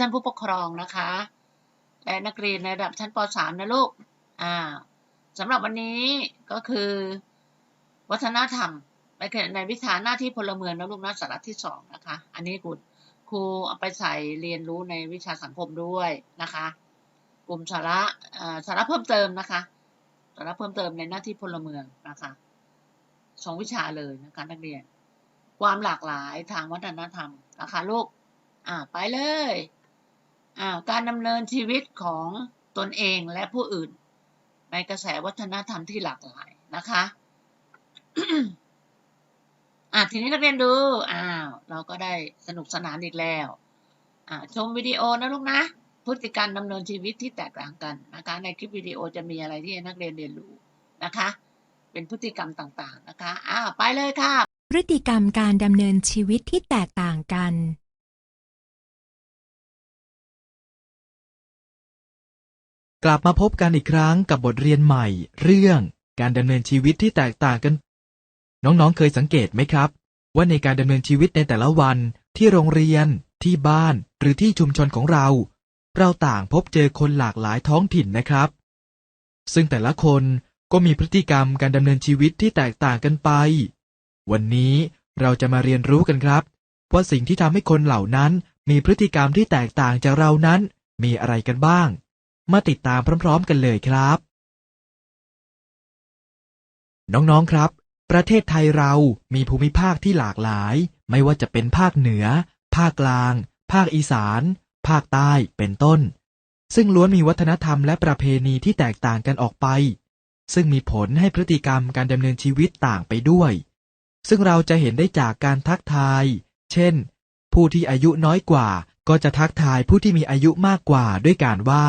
ท่านผู้ปกครองนะคะ และนักเรียนในระดับชั้นป .3 นะลูกอ่าสำหรับวันนี้ก็คือ วัฒนธรรมในในวิชาหน้าที่พลเมืองนะลูกนะสาระที่สองนะคะ อันนี้ครูครูเอาไปใส่เรียนรู้ในวิชาสังคมด้วยนะคะ กลุ่มสาระอ่าสาระเพิ่มเติมนะคะสาระเพิ่มเติมในหน้าที่พลเมืองนะคะสองวิชาเลยนะคะนักเรียน ความหลากหลายทางวัฒนธรรมนะคะลูกอ่าไปเลย การดำเนินชีวิตของตนเองและผู้อื่น ในกระแสวัฒนธรรมที่หลากหลายนะคะอ่าทีนี้นักเรียนดูอ้าวเราก็ได้สนุกสนานอีกแล้วอ่าชมวิดีโอนะลูกนะพฤติการดำเนินชีวิตที่แตกต่างกันนะคะ ในคลิปวิดีโอจะมีอะไรที่นักเรียนเรียนรู้นะคะ เป็นพฤติกรรมต่างๆนะคะอ้าวไปเลยค่ะ พฤติกรรมการดำเนินชีวิตที่แตกต่างกัน กลับมาพบกันอีกครั้งกับบทเรียนใหม่ เรื่องการดำเนินชีวิตที่แตกต่างกัน น้องๆเคยสังเกตไหมครับ ว่าในการดำเนินชีวิตในแต่ละวัน ที่โรงเรียน ที่บ้าน หรือที่ชุมชนของเรา เราต่างพบเจอคนหลากหลายท้องถิ่นนะครับ ซึ่งแต่ละคนก็มีพฤติกรรมการดำเนินชีวิตที่แตกต่างกันไป วันนี้เราจะมาเรียนรู้กันครับ ว่าสิ่งที่ทำให้คนเหล่านั้นมีพฤติกรรมที่แตกต่างจากเรานั้น มีอะไรกันบ้าง มาติดตามพร้อมๆกันเลยครับ น้องๆครับ ประเทศไทยเรามีภูมิภาคที่หลากหลาย ไม่ว่าจะเป็นภาคเหนือ ภาคกลาง ภาคอีสาน ภาคใต้เป็นต้น ซึ่งล้วนมีวัฒนธรรมและประเพณีที่แตกต่างกันออกไป ซึ่งมีผลให้พฤติกรรมการดำเนินชีวิตต่างไปด้วย ซึ่งเราจะเห็นได้จากการทักทาย เช่น ผู้ที่อายุน้อยกว่าก็จะทักทายผู้ที่มีอายุมากกว่าด้วยการไหว้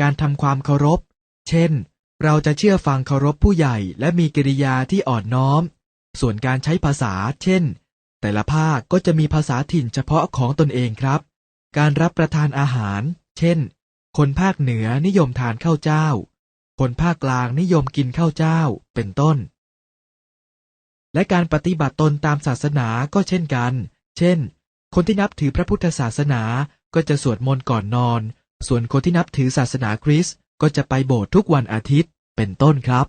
การทำความเคารพ เช่น เราจะเชื่อฟังเคารพผู้ใหญ่และมีกิริยาที่อ่อนน้อม ส่วนการใช้ภาษา เช่น แต่ละภาคก็จะมีภาษาถิ่นเฉพาะของตนเองครับ การรับประทานอาหาร เช่น คนภาคเหนือนิยมทานข้าวเจ้า คนภาคกลางนิยมกินข้าวเจ้า เป็นต้น และการปฏิบัติตนตามศาสนาก็เช่นกัน เช่น คนที่นับถือพระพุทธศาสนาก็จะสวดมนต์ก่อนนอน ส่วนคนที่นับถือศาสนาคริสต์ก็จะไปโบสถ์ทุกวันอาทิตย์ เป็นต้นครับ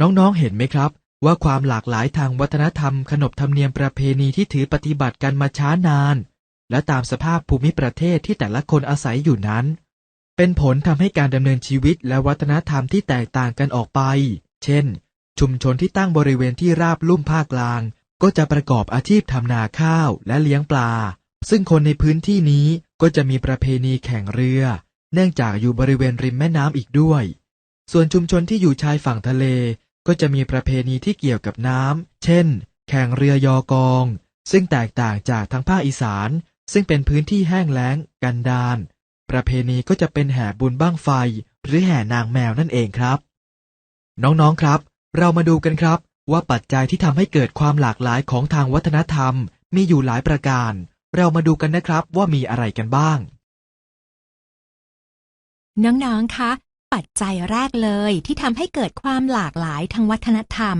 น้องๆเห็นไหมครับ ว่าความหลากหลายทางวัฒนธรรม ขนบธรรมเนียมประเพณีที่ถือปฏิบัติกันมาช้านาน และตามสภาพภูมิประเทศที่แต่ละคนอาศัยอยู่นั้น เป็นผลทำให้การดำเนินชีวิตและวัฒนธรรมที่แตกต่างกันออกไป เช่น ชุมชนที่ตั้งบริเวณที่ราบลุ่มภาคกลาง ก็จะประกอบอาชีพทำนาข้าวและเลี้ยงปลา ซึ่งคนในพื้นที่นี้ ก็จะมีประเพณีแข่งเรือ เนื่องจากอยู่บริเวณริมแม่น้ำอีกด้วย ส่วนชุมชนที่อยู่ชายฝั่งทะเล ก็จะมีประเพณีที่เกี่ยวกับน้ำ เช่น แข่งเรือยอกอง ซึ่งแตกต่างจากทางภาคอีสาน ซึ่งเป็นพื้นที่แห้งแล้ง กันดารประเพณีก็จะเป็นแห่บุญบ้างไฟ หรือแห่นางแมวนั่นเองครับ น้องๆครับ เรามาดูกันครับว่าปัจจัยที่ทำให้เกิดความหลากหลายของทางวัฒนธรรมมีอยู่หลายประการ เรามาดูกันนะครับว่ามีอะไรกันบ้าง น้อง ๆ คะ ปัจจัยแรกเลยที่ทำให้เกิดความหลากหลายทางวัฒนธรรม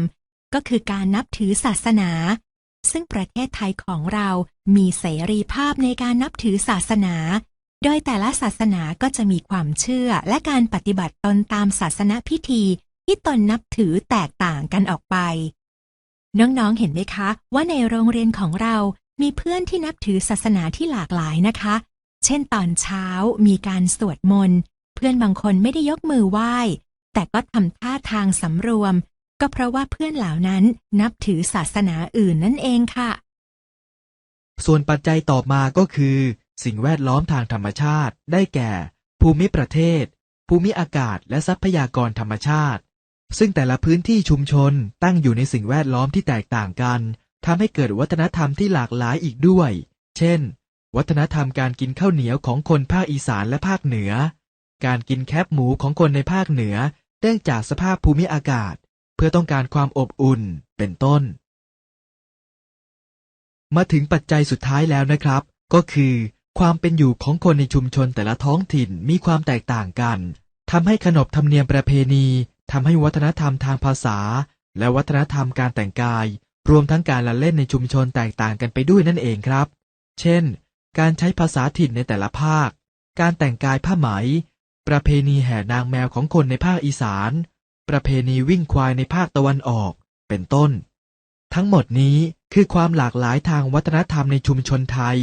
ก็คือการนับถือศาสนา ซึ่งประเทศไทยของเรามีเสรีภาพในการนับถือศาสนา โดยแต่ละศาสนาก็จะมีความเชื่อและการปฏิบัติตนตามศาสนพิธีที่ตนนับถือแตกต่างกันออกไป น้อง ๆ เห็นไหมคะ ว่าในโรงเรียนของเรา มีเพื่อนที่นับถือศาสนาที่หลากหลายนะคะ เช่นตอนเช้ามีการสวดมนต์ เพื่อนบางคนไม่ได้ยกมือไหว้ แต่ก็ทำท่าทางสำรวม ก็เพราะว่าเพื่อนเหล่านั้นนับถือศาสนาอื่นนั่นเองค่ะ ส่วนปัจจัยต่อมาก็คือ สิ่งแวดล้อมทางธรรมชาติ ได้แก่ ภูมิประเทศ ภูมิอากาศ และทรัพยากรธรรมชาติ ซึ่งแต่ละพื้นที่ชุมชนตั้งอยู่ในสิ่งแวดล้อมที่แตกต่างกัน ทำให้เกิดวัฒนธรรมที่หลากหลายอีกด้วย เช่น วัฒนธรรมการกินข้าวเหนียวของคนภาคอีสานและภาคเหนือ การกินแคบหมูของคนในภาคเหนือเนื่องจากสภาพภูมิอากาศ เพื่อต้องการความอบอุ่น เป็นต้น มาถึงปัจจัยสุดท้ายแล้วนะครับ ก็คือ ความเป็นอยู่ของคนในชุมชนแต่ละท้องถิ่นมีความแตกต่างกันทำให้ขนบธรรมเนียมประเพณีทำให้วัฒนธรรมทางภาษา และวัฒนธรรมการแต่งกาย รวมทั้งการละเล่นในชุมชนแตกต่างกันไปด้วยนั่นเองครับ เช่น การใช้ภาษาถิ่นในแต่ละภาค การแต่งกายผ้าไหม ประเพณีแห่นางแมวของคนในภาคอีสาน ประเพณีวิ่งควายในภาคตะวันออก เป็นต้น ทั้งหมดนี้คือความหลากหลายทางวัฒนธรรมในชุมชนไทย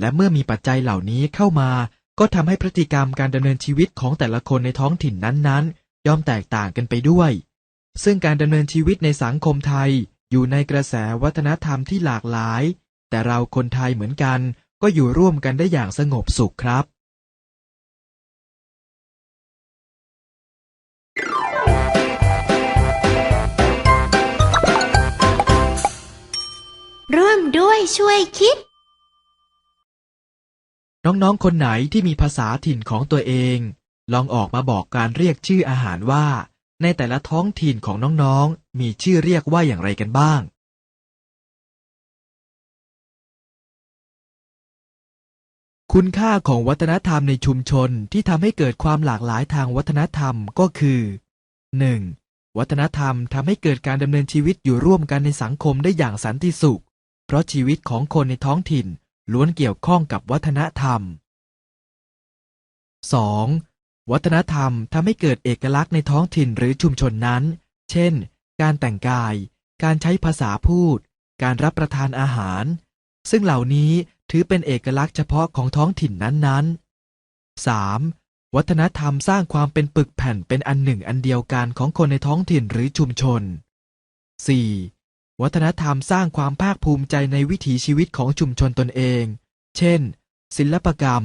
และเมื่อมีปัจจัยเหล่านี้เข้ามา ก็ทำให้พฤติกรรมการดำเนินชีวิตของแต่ละคนในท้องถิ่นนั้นๆ ย่อมแตกต่างกันไปด้วย ซึ่งการดำเนินชีวิตในสังคมไทย อยู่ในกระแสวัฒนธรรมที่หลากหลาย แต่เราคนไทยเหมือนกัน ก็อยู่ร่วมกันได้อย่างสงบสุขครับร่วมด้วยช่วยคิด น้องๆ คนไหนที่มีภาษาถิ่นของตัวเอง ลองออกมาบอกการเรียกชื่ออาหารว่า ในแต่ละท้องถิ่นของน้องๆ มีชื่อเรียกว่าอย่างไรกันบ้างคุณค่าของวัฒนธรรมในชุมชนที่ทำให้เกิดความหลากหลายทางวัฒนธรรมก็คือ 1. วัฒนธรรมทำให้เกิดการดำเนินชีวิตอยู่ร่วมกันในสังคมได้อย่างสันติสุข เพราะชีวิตของคนในท้องถิ่นล้วนเกี่ยวข้องกับวัฒนธรรม 2. วัฒนธรรมทำให้เกิดเอกลักษณ์ในท้องถิ่นหรือชุมชนนั้น เช่น การแต่งกาย การใช้ภาษาพูด การรับประทานอาหาร ซึ่งเหล่านี้ถือเป็นเอกลักษณ์เฉพาะของท้องถิ่นนั้นๆ 3. วัฒนธรรมสร้างความเป็นปึกแผ่นเป็นอันหนึ่งอันเดียวกันของคนในท้องถิ่นหรือชุมชน 4. วัฒนธรรมสร้างความภาคภูมิใจในวิถีชีวิตของชุมชนตนเอง เช่น ศิลปกรรม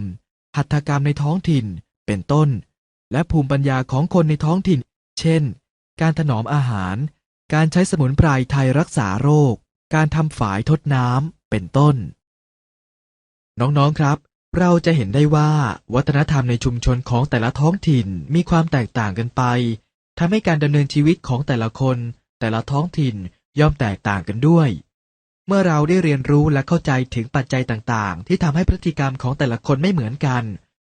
หัตถกรรมในท้องถิ่น เป็นต้น และภูมิปัญญาของคนในท้องถิ่น เช่น การถนอมอาหาร การใช้สมุนไพรไทยรักษาโรค การทำฝายทดน้ำ เป็นต้น น้องๆครับ เราจะเห็นได้ว่าวัฒนธรรมในชุมชนของแต่ละท้องถิ่นมีความแตกต่างกันไปทำให้การดำเนินชีวิตของแต่ละคน แต่ละท้องถิ่นย่อมแตกต่างกันด้วย เมื่อเราได้เรียนรู้และเข้าใจถึงปัจจัยต่างๆ ที่ทำให้พฤติกรรมของแต่ละคนไม่เหมือนกัน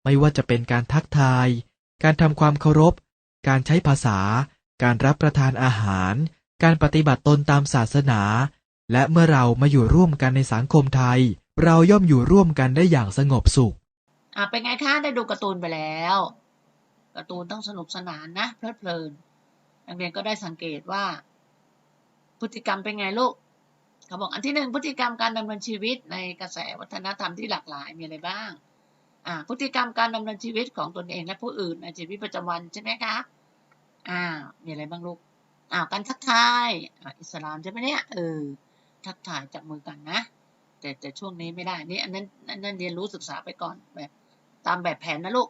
ไม่ว่าจะเป็นการทักทาย การทำความเคารพ การใช้ภาษา การรับประทานอาหาร การปฏิบัติตนตามศาสนา และเมื่อเรามาอยู่ร่วมกันในสังคมไทย เราย่อมอยู่ร่วมกันได้อย่างสงบสุข อะเป็นไงคะได้ดูการ์ตูนไปแล้วการ์ตูนต้องสนุกสนานนะเพลิดเพลินนักเรียนก็ได้สังเกตว่า พฤติกรรมเป็นไงลูกเขาบอกอันที่หนึ่งพฤติกรรมการดำเนินชีวิตในกระแสวัฒนธรรมที่หลากหลายมีอะไรบ้าง พฤติกรรมการดำเนินชีวิตของตนเองและผู้อื่นในชีวิตประจำวันใช่ไหมคะอ่ามีอะไรบ้างลูกอ่าการทักทายอ่าอิสลามใช่ไหมเนี่ยเออทักทายจับมือกันนะ แต่แต่ช่วงนี้ไม่ได้นี่อันนั้นอันนั้นเรียนรู้ศึกษาไปก่อนแบบตามแบบแผนนะลูก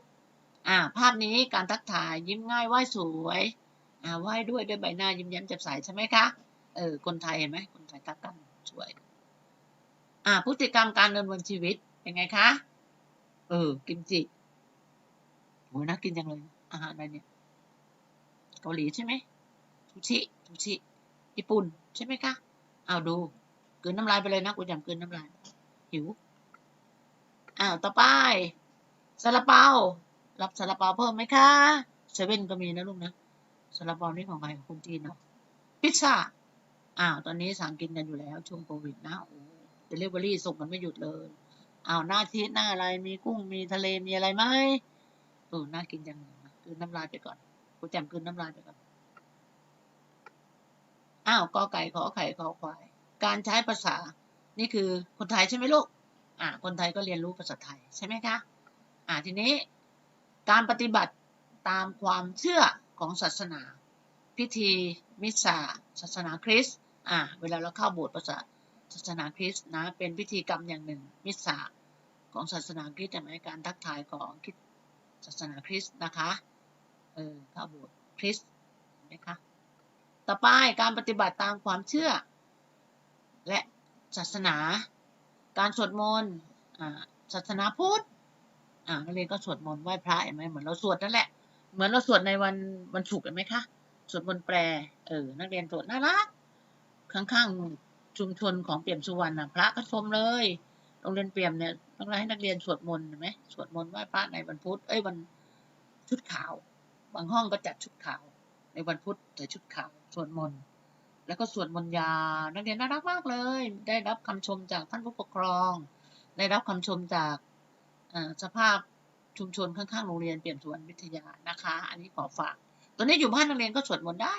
อ่า ภาพนี้การทักทายยิ้มง่ายไหว้สวยอ่าไหว้ด้วยด้วยใบหน้ายิ้มแย้มแจ่มใสใช่ไหมคะเออคนไทยเห็นไหมคนไทยทักกันสวย อ่าพฤติกรรมการดำเนินชีวิตเป็นไงคะ เออ กิมจิโหน่ากินจังเลย อาหารอะไรเนี่ย เกาหลีใช่ไหมทูชิทูชิ ญี่ปุ่น ใช่ไหมคะเอาดูเกลืนน้ำลายไปเลยนะกูจำเกลืนน้ำลาย หิว อ้าว ต่อไปซาลาเปา รับซาลาเปาเพิ่มไหมคะ เซเว่นก็มีนะลูกนะซาลาเปานี่ของใครของคนจีนเนาะ พิซซ่า อ้าว ตอนนี้สั่งกินกันอยู่แล้วช่วงโควิดนะโอ้เดลิเวอรี่ส่งกันไม่หยุดเลย เอาหน้าชีสหน้าอะไรมีกุ้งมีทะเลมีอะไรไหมเออน่ากินจังเลยนะกลืนน้ำลายไปก่อนกูแจำกลืนน้ำลายไปก่อนอ้าวกอไก่ขอไข่ขอควาย การใช้ภาษา นี่คือคนไทยใช่ไหมลูกอ่าคนไทยก็เรียนรู้ภาษาไทยใช่ไหมคะอ่าทีนี้การปฏิบัติตามความเชื่อของศาสนา พิธีมิสซาศาสนาคริสต์อ่าเวลาเราเข้าโบสถ์ภาษา ศาสนาคริสต์นะเป็นพิธีกรรมอย่างหนึ่งมิสซาของศาสนาคริสต์ใช่ไหมการทักทายของคริสต์ศาสนาคริสต์นะคะเออข้าโบสถ์คริสต์นไหมคะต่อไปการปฏิบัติตามความเชื่อ และศาสนา การสวดมนต์ศาสนาพุทธอ่านักเรียนก็สวดมนต์ไหว้พระเห็นไหมเหมือนเราสวดนั่นแหละ เหมือนเราสวดในวันวันศุกร์เห็นไหมคะสวดมนต์แปลเออนักเรียนสวดน่ารักข้างๆ ชุมชนของเปี่ยมสุวรรณนะพระก็ชมเลย โรงเรียนเปี่ยมเนี่ยต้องให้นักเรียนสวดมนต์เห็นไหมสวดมนต์ไหว้พระในวันพุธเอ้ยวันชุดขาว บางห้องก็จัดชุดขาว ในวันพุธใส่ชุดขาวสวดมนต์แล้วก็สวดมนต์ยานักเรียนน่ารักมากเลย ได้รับคำชมจากท่านผู้ปกครอง ได้รับคำชมจากอ่าสภาพชุมชนข้างๆโรงเรียนเปี่ยมสุวรรณวิทยานะคะ อันนี้ขอฝากตัวนี้อยู่บ้านนักเรียนก็สวดมนต์ได้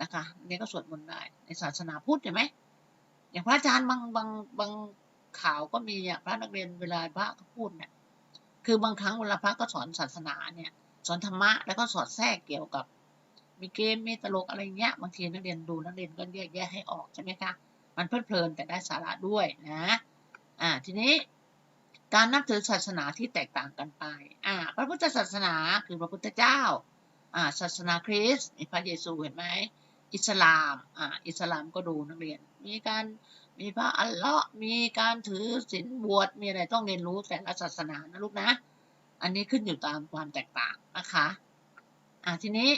นะคะนักเรียนก็สวดมนต์ได้ในศาสนาพุทธเห็นไหม อย่างพระอาจารย์บางบางบางข่าวก็มีอะพระนักเรียนเวลาพระเขาพูดเนี่ยคือบางครั้งเวลาพระก็สอนศาสนาเนี่ยสอนธรรมะแล้วก็สอดแทรกเกี่ยวกับ มีเกมมีตลกอะไรเงี้ยบางทีนักเรียนดูนักเรียนก็แยกแยะให้ออกใช่ไหมคะมันเพลิดเพลินแต่ได้สาระด้วยนะอ่าทีนี้การนับถือศาสนาที่แตกต่างกันไป อ่า พระพุทธศาสนาคือพระพุทธเจ้า อ่า ศาสนาคริสต์มีพระเยซูเห็นไหม อิสลาม อ่า อิสลามก็ดูนักเรียน มีการมีพระอัลเลาะห์มีการถือศีลบวชมีอะไรต้องเรียนรู้แต่ละศาสนานะลูกนะ อันนี้ขึ้นอยู่ตามความแตกต่างนะคะอ่าทีนี้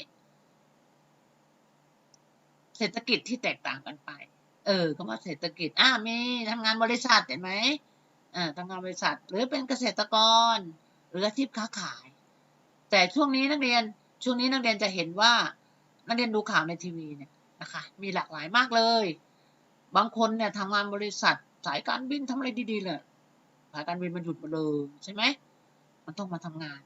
เศรษฐกิจที่แตกต่างกันไป เออก็ว่าเศรษฐกิจอ่ามีทำงานบริษัทเห็นไหมอ่าทำงานบริษัท หรือเป็นเกษตรกร หรืออาชีพค้าขาย แต่ช่วงนี้นักเรียนช่วงนี้นักเรียนจะเห็นว่านักเรียนดูข่าวในทีวีเนี่ยนะคะ มีหลากหลายมากเลย บางคนเนี่ยทำงานบริษัทสายการบินทำอะไรดีๆเลยสายการบินมันหยุดมาเลยใช่ไหมมันต้องมาทำงาน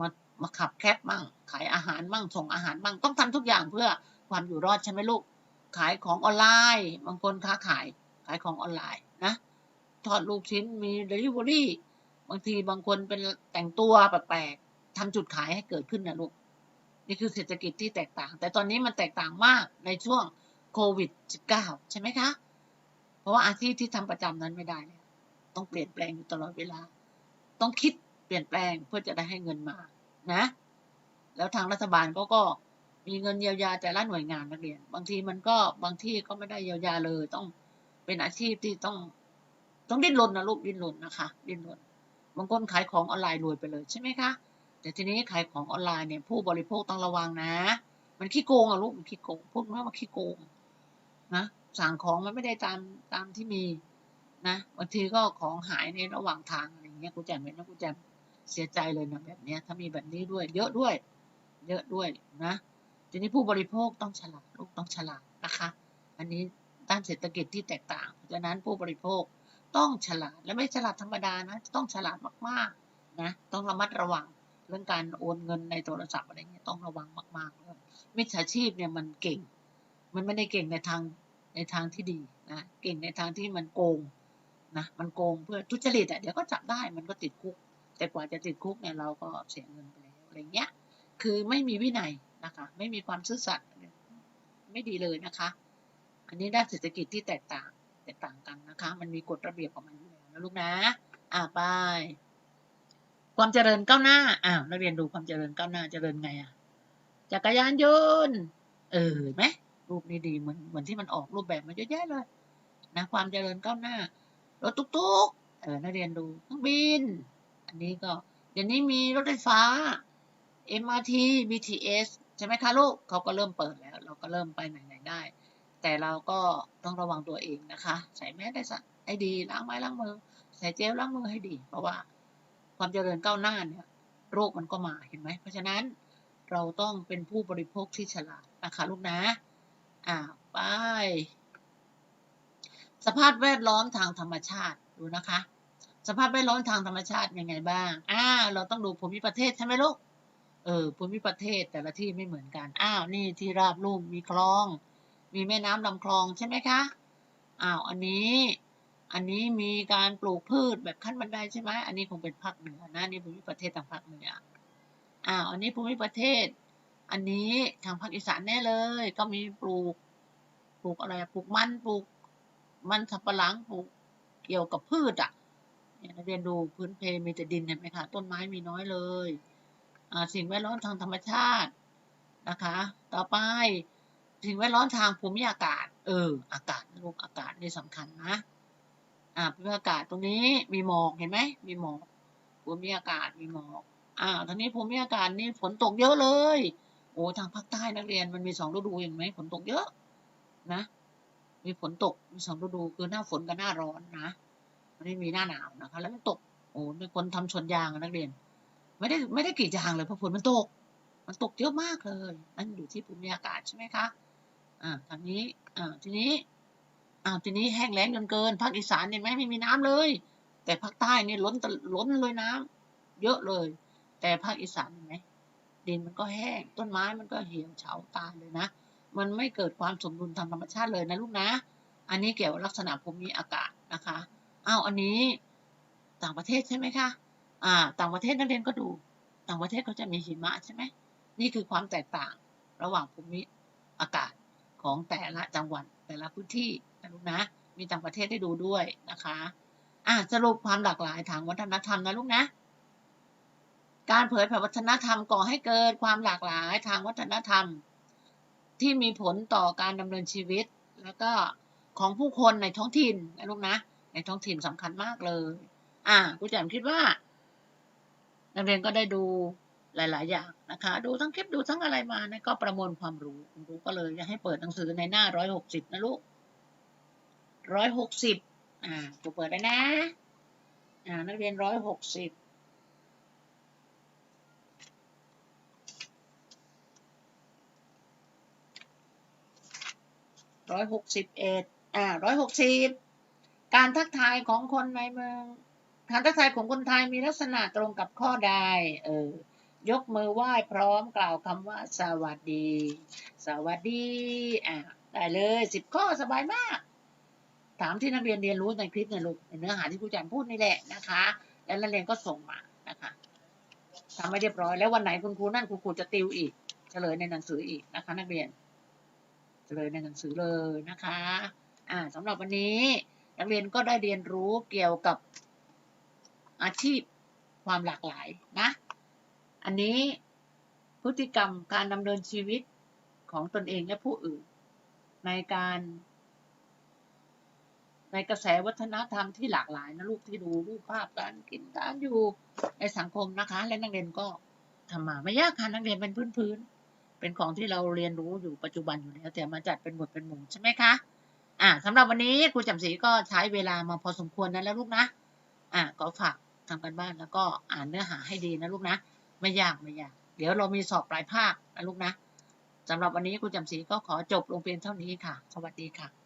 มามาขับแคปมั่ง ขายอาหารมั่งส่งอาหารมั่งต้องทำทุกอย่างเพื่อความอยู่รอดใช่ไหมลูก ขายของออนไลน์ บางคนค้าขาย ขายของออนไลน์นะทอดลูกชิ้นมี delivery บางทีบางคนเป็นแต่งตัวแปลกๆทำจุดขายให้เกิดขึ้นนะลูก นี่คือเศรษฐกิจที่แตกต่าง แต่ตอนนี้มันแตกต่างมากในช่วง โควิด -19 ใช่ไหมคะ เพราะว่าอาชีพที่ทำประจำนั้นไม่ได้แล้วต้องเปลี่ยนแปลงอยู่ตลอดเวลา ต้องคิดเปลี่ยนแปลงเพื่อจะได้ให้เงินมานะ แล้วทางรัฐบาลก็ก็มีเงินเยียวยาแต่ละหน่วยงานนักเรียน บางทีมันก็บางที่ก็ไม่ได้เยียวยาเลย ต้องเป็นอาชีพที่ต้อง ต้องดิ้นรนนะลูกดิ้นรนนะคะดิ้นรนบางคนขายของออนไลน์รวยไปเลยใช่ไหมคะแต่ทีนี้ขายของออนไลน์เนี่ยผู้บริโภคต้องระวังนะ มันขี้โกงอะลูกมันขี้โกงพูดว่ามันขี้โกง นะสั่งของมันไม่ได้ตามตามที่มีนะบางทีก็ของหายในระหว่างทางอะไรเงี้ยกูแจมเห็นนะกูแจมเสียใจเลยนะแบบเนี้ย ถ้ามีแบบนี้ด้วย เยอะด้วย เยอะด้วยนะทีนี้ผู้บริโภคต้องฉลาดลูกต้องฉลาดนะคะ อันนี้ด้านเศรษฐกิจที่แตกต่างเพราะฉะนั้นผู้บริโภคต้องฉลาดและไม่ฉลาดธรรมดานะต้องฉลาดมากๆนะต้องระมัดระวังเรื่องการโอนเงินในโทรศัพท์อะไรเงี้ยต้องระวังมากๆเลยมิจฉาชีพเนี่ยมันเก่ง มันไม่ได้เก่งในทางในทางที่ดีนะเก่งในทางที่มันโกงนะมันโกงเพื่อทุจริตอะเดี๋ยวก็จับได้มันก็ติดคุก แต่กว่าจะติดคุกเนี่ยเราก็เสียเงินไปแล้วอะไรเงี้ย คือไม่มีวินัยนะคะ ไม่มีความซื่อสัตย์ไม่ดีเลยนะคะ อันนี้ด้านเศรษฐกิจที่แตกต่างแตกต่างกันนะคะ มันมีกฎระเบียบของมันอยู่แล้วนะลูกนะ อ่าไป ความเจริญก้าวหน้าอ้าวนักเรียนดูความเจริญก้าวหน้าเจริญไงอะจักรยานยนต์เออไหม รูปนี้ดีเหมือนเหมือนที่มันออกรูปแบบมาเยอะแยะเลยนะความเจริญก้าวหน้ารถตุ๊กๆเออนักเรียนดูเครื่องบิน อันนี้ก็เดี๋ยวนี้มีรถไฟฟ้า MRT BTS ใช่ไหมคะลูกเขาก็เริ่มเปิดแล้ว เราก็เริ่มไปไหนๆได้ แต่เราก็ต้องระวังตัวเองนะคะ ใส่แมสได้สักให้ดีล้างไม้ล้างมือ ใส่เจลล้างมือให้ดี เพราะว่าความเจริญก้าวหน้าเนี่ยโรคมันก็มาเห็นไหมเพราะฉะนั้นเราต้องเป็นผู้บริโภคที่ฉลาดนะคะลูกนะ อ่าไป สภาพแวดล้อมทางธรรมชาติดูนะคะ สภาพแวดล้อมทางธรรมชาติยังไงบ้างอ่าเราต้องดูภูมิประเทศใช่ไหมลูกเออภูมิประเทศแต่ละที่ไม่เหมือนกันอ้าวนี่ที่ราบลุ่มมีคลอง มีแม่น้ำลำคลองใช่ไหมคะอ้าวอันนี้ อันนี้มีการปลูกพืชแบบขั้นบันไดใช่ไหมอันนี้คงเป็นภาคเหนือนะนี่ภูมิประเทศทางภาคเหนืออ้าวอันนี้ภูมิประเทศ อันนี้ทางภาคอีสานแน่เลย ก็มีปลูก ปลูกอะไรปลูกมันปลูก มันสับปะหลังปลูกเกี่ยวกับพืชอะเนี่ยนักเรียนดูพื้นเพมีแต่ดินเห็นไหมคะต้นไม้มีน้อยเลยอ่าสิ่งแวดล้อมทางธรรมชาตินะคะ ต่อไปสิ่งแวดล้อมทางภูมิอากาศ เออ อากาศลูกอากาศนี่สำคัญนะ อ่าภูมิอากาศตรงนี้มีหมอกเห็นไหมมีหมอกภูมิอากาศมีหมอกอ่าทางนี้ภูมิอากาศนี่ฝนตกเยอะเลย โอ้ทางภาคใต้นักเรียนมันมีสองฤดูเห็นไหมฝนตกเยอะนะ มีฝนตกมีสองฤดูคือหน้าฝนกับหน้าร้อนนะไม่ได้มีหน้าหนาวนะคะ แล้วมันตกโอ้มีคนทำสวนยางนักเรียน ไม่ได้ไม่ได้กรีดยางเลยเพราะฝนมันตก มันตกเยอะมากเลยนั่นอยู่ที่ภูมิอากาศใช่ไหมคะอ่าทางนี้อ่าทีนี้อ่าทีนี้แห้งแล้งจนเกินภาคอีสานเห็นไหมไม่มีน้ำเลย แต่ภาคใต้นี่ล้นตล้นเลยน้ำเยอะเลย แต่ภาคอีสานเห็นไหม ดินมันก็แห้ง ต้นไม้มันก็เหี่ยวเฉาตายเลยนะ มันไม่เกิดความสมดุลทางธรรมชาติเลยนะลูกนะ อันนี้เกี่ยวกับลักษณะภูมิอากาศนะคะอ้าวอันนี้ต่างประเทศใช่ไหมคะ อ่า ต่างประเทศนักเรียนก็ดู ต่างประเทศเขาจะมีหิมะใช่ไหม นี่คือความแตกต่างระหว่างภูมิอากาศของแต่ละจังหวัดแต่ละพื้นที่นะลูกนะ มีต่างประเทศให้ดูด้วยนะคะ อะสรุปความหลากหลายทางวัฒนธรรมนะลูกนะ การเผยแผ่วัฒนธรรมก่อให้เกิดความหลากหลายทางวัฒนธรรม ที่มีผลต่อการดำเนินชีวิต แล้วก็ของผู้คนในท้องถิ่นนะลูกนะ ในท้องถิ่นสำคัญมากเลย อะครูแจ่มคิดว่า นักเรียนก็ได้ดูหลาย ๆ อย่างนะคะ ดูทั้งคลิปดูทั้งอะไรมานะก็ประมวลความรู้รูก็เลยจะให้เปิดหนังสือในหน้าร้อยหกสิบนะลูกร้อยหกสิบอ่าครูเปิดได้นะ อ่า นักเรียนร้อยหกสิบ ร้อยหกสิบเอ็ดอ่าร้อยหกสิบการทักทายของคนในเมืองการทักทายของคนไทยมีลักษณะตรงกับข้อใด เออ ยกมือไหว้พร้อมกล่าวคำว่า สวัสดี สวัสดี อ่าได้เลยสิบข้อสบายมาก ถามที่นักเรียนเรียนรู้ในคลิปเนี่ยลูกในเนื้อหาที่ครูจันพูดนี่แหละนะคะ แล้วนักเรียนก็ส่งมานะคะทำให้เรียบร้อยแล้ววันไหนคุณครูนั่นคุณครูจะติวอีกเฉลยในหนังสืออีกนะคะ นักเรียน เลยในหนังสือเลยนะคะอ่าสำหรับวันนี้นักเรียนก็ได้เรียนรู้เกี่ยวกับอาชีพความหลากหลายนะ อันนี้พฤติกรรมการดำเนินชีวิตของตนเองและผู้อื่น ในการ ในกระแสวัฒนธรรมที่หลากหลายนะลูกที่ดูรูปภาพการกินการอยู่ในสังคมนะคะ และนักเรียนก็ทำมาไม่ยากค่ะนักเรียนเป็นพื้นพื้นๆ เป็นของที่เราเรียนรู้อยู่ปัจจุบันอยู่แล้วแต่มาจัดเป็นหมวดเป็นหมู่ใช่ไหมคะอ่าสำหรับวันนี้ครูจำศรีก็ใช้เวลามาพอสมควรนะแล้วลูกนะอ่าก็ฝากทำกันบ้านแล้วก็อ่านเนื้อหาให้ดีนะลูกนะ ไม่ยากไม่ยาก เดี๋ยวเรามีสอบปลายภาคนะลูกนะสำหรับวันนี้ครูจำศรีก็ขอจบลงเพียงเท่านี้ค่ะ สวัสดีค่ะ